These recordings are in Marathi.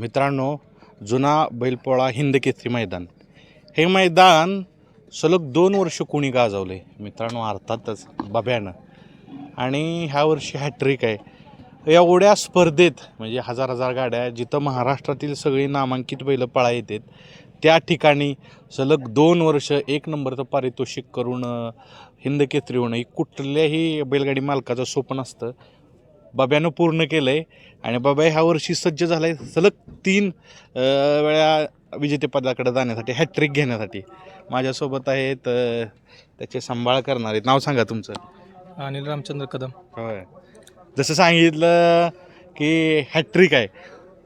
मित्रांनो जुना बैलपोळा हिंद केसरी मैदान. हे मैदान सलग दोन वर्ष कोणी गाजवले? मित्रांनो अर्थातच बब्यानं. आणि ह्या वर्षी हॅट्रिक आहे. एवढ्या स्पर्धेत म्हणजे हजार हजार गाड्या जिथं महाराष्ट्रातील सगळी नामांकित बैलं पळा येतात त्या ठिकाणी सलग दोन वर्ष एक नंबरचं पारितोषिक करून अं, हिंद केसरी होणं ही कुठल्याही बैलगाडी मालकाचं स्वप्न असतं. बाब्यानं पूर्ण केलं आहे आणि बाबा ह्या वर्षी सज्ज झाला आहे सलग तीन वेळा विजेतेपदाकडे जाण्यासाठी हॅट्रिक घेण्यासाठी. माझ्यासोबत आहेत अ, त्याचे सांभाळ करणारे नाव सांगा तुमचं. अनिल रामचंद्र कदम. होय. जसं सांगितलं की हॅट्रिक आहे.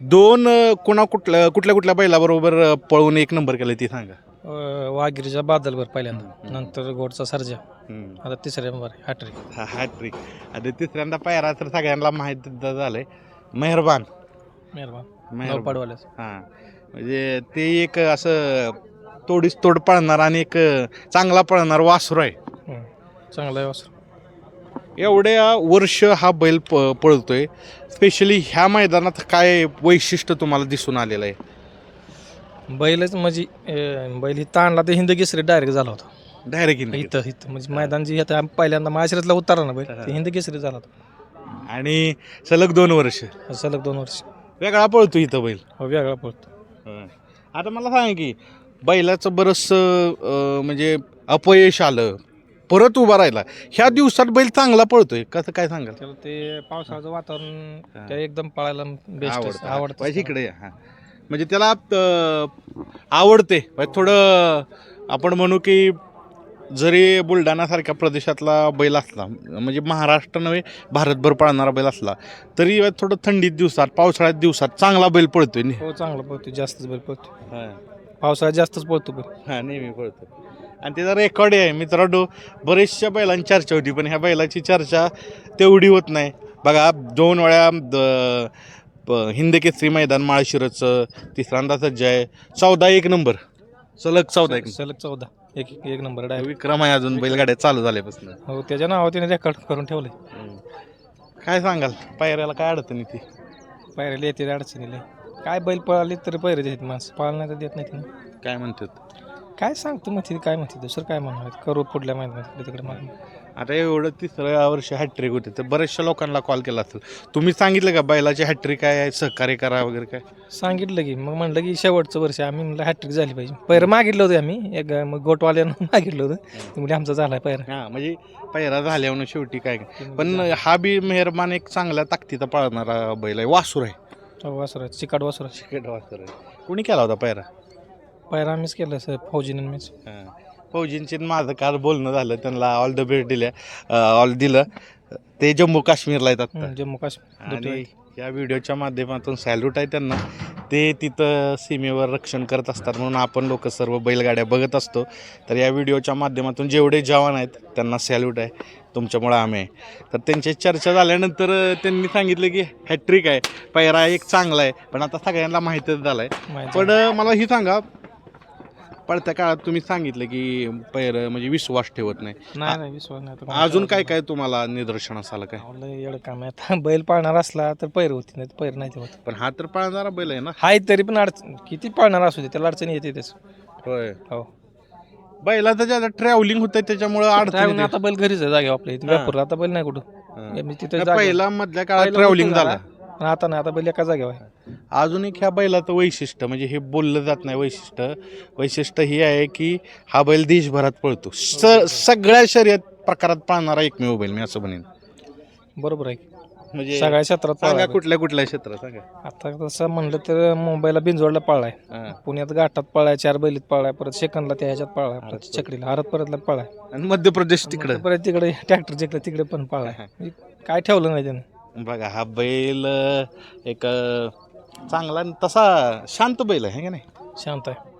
दोन अ, कुणा कुठल्या कुठल्या कुठल्या बैलाबरोबर अ, पळून एक नंबर केलं ती सांगा. अं, वाघिरीच्या बादलवर पहिल्यांदा. नंतर गोडचा सर्जा. हम्म. आता तिसऱ्या नंबर हॅट्रिक हा हॅट्रिक आणि तिसऱ्यांदा पायरा तर सगळ्यांना माहीत झालंय. मेहरबान. मेहरबान. मेहरबान. पाडवाल्याच हां. म्हणजे ते एक असं तोडीस तोड पळणार आणि एक चांगला पळणार वासरू आहे. चांगला आहे वासर. एवढ्या वर्ष हा बैल प पळतोय. स्पेशली ह्या मैदानात काय वैशिष्ट्य तुम्हाला दिसून आलेलं आहे? बैलच म्हणजे अं, बैल ही ताणला ते हिंद केसरी डायरेक्ट झाला होता. डायरेक्ट इथं इथं. म्हणजे मैदान जी आता पहिल्यांदा माशिरतला उतरला ना बैल ते हिंद केसरी झाला आणि सलग दोन वर्ष. सलग दोन वर्ष. वेगळा पळतो इथं बैल. हो वेगळा पडतो आता मला सांगा की बैलाचं बरंचसं अं, म्हणजे अपयश आलं परत उभा राहिला. ह्या दिवसात बैल चांगला पळतोय. कसं काय सांगाल? त्याला ते पावसाळ्याचं. वातावरण त्या एकदम पळायला बेस्ट आवडतं. आवडतं पाहिजे इकडे. हा. म्हणजे त्याला अं, आवडते. म्हणजे थोडं आपण म्हणू की जरी बुलढाणासारख्या प्रदेशातला बैल असला म्हणजे महाराष्ट्र नव्हे भारतभर पळणारा बैल असला तरी थोडं थंडीत दिवसात पावसाळ्यात दिवसात चांगला बैल पळतोय ने. हो चांगला पळतो जास्तच बैल पळतो हा. पावसाळ्यात जास्तच पळतो बैल. हा नेहमी पळतो. आणि त्याचा रेकॉर्ड आहे मित्रांनो बरेचशा बैलांची चर्चा होती पण ह्या बैलाची चर्चा तेवढी होत नाही. बघा दोन वेळा द- प- हिंद केसरी मैदान माळशिरचं तिसऱ्यांदा सज्ज आहे चौदा एक नंबर. सलग चौदा एक सलग चौदा. एक एक नंबर डायरेक्ट. विक्रम आहे अजून बैलगाड्या चालू झाल्यापासून. हो त्याच्या नावावर त्याने रेकॉर्ड करून ठेवले काय सांगाल? पायऱ्याला काय अडचण येते पायऱ्याला येते अडचणीला काय बैल पळाली तरी पैरे देत माणसं पाळलं नाही तर देत नाही तिने काय म्हणतात? काय सांगतो मग तिथे काय म्हणते दुसरं काय म्हणणार करू पुढल्या महिन्यात तिकडे मागं. आता एवढं तिसऱ्या वर्षी हॅट्रिक होते. तर बऱ्याचशा लोकांना कॉल केला असेल. तुम्ही सांगितलं का बैलाची हॅट्रिक काय आहे? सहकार्य करा वगैरे काय? सांगितलं की. मग म्हणलं की शेवटचं वर्ष आम्ही म्हणलं हॅट्रिक झाली पाहिजे. पैरं मागितलं होतं आम्ही. एक मग गोटवाल्यानं मागितलं होतं. ते म्हणजे आमचा झाला पैरा. हा म्हणजे पहिरा झाल्यावर शेवटी काय? पण हा बी मेहरबान एक चांगल्या ताकदीचा पळणारा बैल आहे. वासूर आहे. वासुरा चिकाट वासुरा चिकट वासूर आहे. कोणी केला होता पहिरा पैरा आम्हीच केलं सर. फौजीनं मीच फौजींची माझं काल बोलणं झालं त्यांना ऑल द बेस्ट दिल्या ऑल दिलं. ते जम्मू काश्मीरला येतात जम्मू काश्मीर. आणि या व्हिडिओच्या माध्यमातून सॅल्यूट आहे त्यांना. ते तिथं सीमेवर रक्षण करत असतात म्हणून आपण लोक सर्व बैलगाड्या बघत असतो. तर या व्हिडिओच्या माध्यमातून जेवढे जवान आहेत त्यांना सॅल्यूट आहे. तुमच्यामुळं आम्ही आहे. तर त्यांची चर्चा झाल्यानंतर अं, त्यांनी सांगितलं की हॅट्रिक आहे. पैरा एक चांगला आहे. पण आता सगळ्यांना माहीतच झालं आहे माहिती पण अं, मला ही सांगा पडत्या काळात तुम्ही सांगितलं की पैर म्हणजे विश्वास ठेवत नाही. नाही नाही विश्वास नाही. आता अजून काय काय तुम्हाला निदर्शनास आलं काय? एवढं काम आहे. आता बैल पाळणार असला तर पैर होती नाही तर पैर नाही ते होत. पण हा तर पळणारा बैल आहे ना? हाय तरी पण अडचण किती पाळणार असू दे त्याला अडचण येते त्याच होय. हो. बैलाचं ज्यादा ट्रॅव्हलिंग होतं त्याच्यामुळे अडचण आता बैल घरीच आहे जागेवर आपल्या इथे. व्यापूरला. आता बैल नाही कुठं. मी तिथे पहिला मधल्या काळात पहिला ट्रॅव्हलिंग होतं झालं. पण आता नाही आता बैल एका जागेवर आहे. अजून एक ह्या बैलाचं वैशिष्ट्य म्हणजे हे बोललं जात नाही वैशिष्ट्य. वैशिष्ट्य हे आहे की हा बैल देशभरात पळतो. स सगळ्या शर्यत प्रकारात पाळणारा एकमेव बैल मी असं म्हणेन. बरोबर आहे म्हणजे सगळ्या क्षेत्रात सांगा पाळलाय. कुठल्या कुठल्या क्षेत्रात सांगा. आता तसं म्हणलं तर मुंबईला बिंजोडला पाळलाय. हा. पुण्यात घाटात पळाय चार बैलीत पळाय परत सेकंदला त्या ह्याच्यात पळाय परत चकडीला हरत परतला पळाय आणि मध्य प्रदेश तिकडं. परत तिकडे ट्रॅक्टर जिकडे तिकडे पण पळाय म्हणजे काय ठेवलं नाही त्यानं? बघा हा बैल एक चांगला आणि तसा शांत बैल आहे है का नाही? शांत आहे.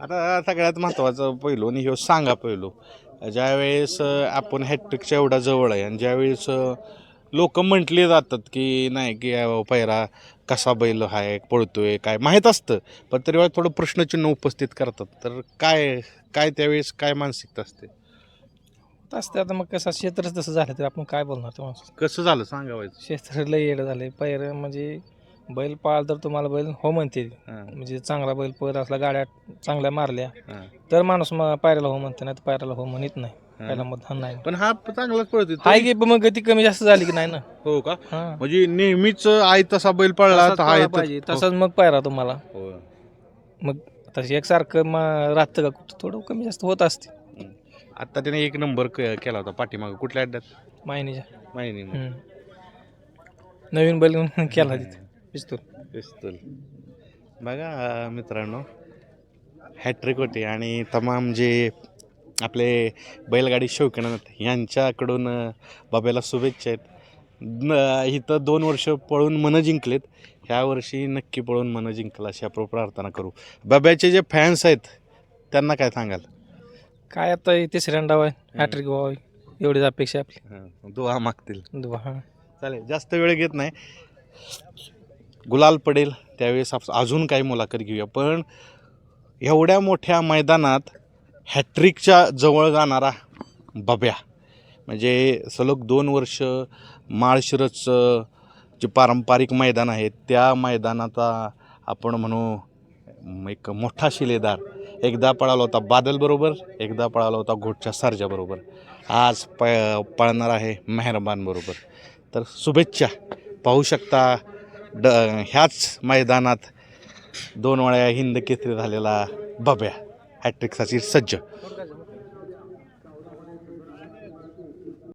आता सगळ्यात महत्त्वाचं पहिलू आणि ह्यो सांगा पहिलू ज्यावेळेस आपण हॅट्रिकच्या एवढा जवळ आहे आणि ज्यावेळेस लोक म्हटले जातात की नाही की पैरा कसा बैल आहे पळतोय काय? माहीत असतं पण तरी वेळा थोडं प्रश्नचिन्ह उपस्थित करतात. तर काय काय त्यावेळेस काय मानसिकता असते? असते आता मग कसं क्षेत्रच तसं झालं तर आपण काय बोलणार ते माणूस कसं झालं सांगावायचं क्षेत्र लय येडं झालंय. पैर म्हणजे बैल पाळ तर तुम्हाला बैल हो म्हणते म्हणजे चांगला बैल पळत असला गाड्या चांगल्या मारल्या तर माणूस मग पायऱ्याला हो म्हणते नाही तर पायऱ्याला हो म्हणत नाही. पहिला मतदान नाही. पण हा चांगलाच पळतो हाय की पण मग गती कमी जास्त झाली की नाही ना? हो का? हा. म्हणजे नेहमीच आई तसा बैल पळला तसाच तर हा पळाला येतच- पाहिजे. तसंच मग पायरा तुम्हाला. हो. मग तशी एकसारखं मग राहतं का कुठं? थोडं कमी जास्त होत असते. हम्म. आता त्याने एक नंबर क- केला होता पाठीमाग. कुठल्या अड्ड्यात? मायनीच्या. माहिती हम्म. नवीन बैल घेऊन केला तिथे पिस्तूल. पिस्तूल. बघा अं, मित्रांनो हॅट्रिक होती आणि तमाम जे आपले बैलगाडी शौकीन यांच्याकडून अं, बाब्याला शुभेच्छा आहेत. न इथं दोन वर्ष पळून मनं जिंकलेत. ह्या वर्षी नक्की पळून मनं जिंकला अशी आपण प्रार्थना करू. बाब्याचे जे फॅन्स आहेत त्यांना काय सांगाल? काय आता हे तिसऱ्या डाव आहे. हॅट्रिक व्हावी एवढीच अपेक्षा आहे हं, दुआ मागतील. आपली दुवा हा. चालेल जास्त वेळ घेत नाही. गुलाल पडेल त्यावेळेस आप अजून काही मुलाखत घेऊया. पण एवढ्या मोठ्या मैदानात हॅट्रिकच्या जवळ जाणारा बब्या. म्हणजे सलग दोन वर्ष माळशिरसचं जे पारंपरिक मैदान आहे त्या मैदानाचा आपण म्हणू म, एक मोठा शिलेदार एकदा पळाला होता बादलबरोबर एकदा पळाला होता घोटच्या सरजाबरोबर आज प पळणार आहे मेहरबानबरोबर तर शुभेच्छा. पाहू शकता ड ह्याच मैदानात दोन वेळा हिंद केसरी झालेला बब्या. हॅट्रिक्साची सज्ज.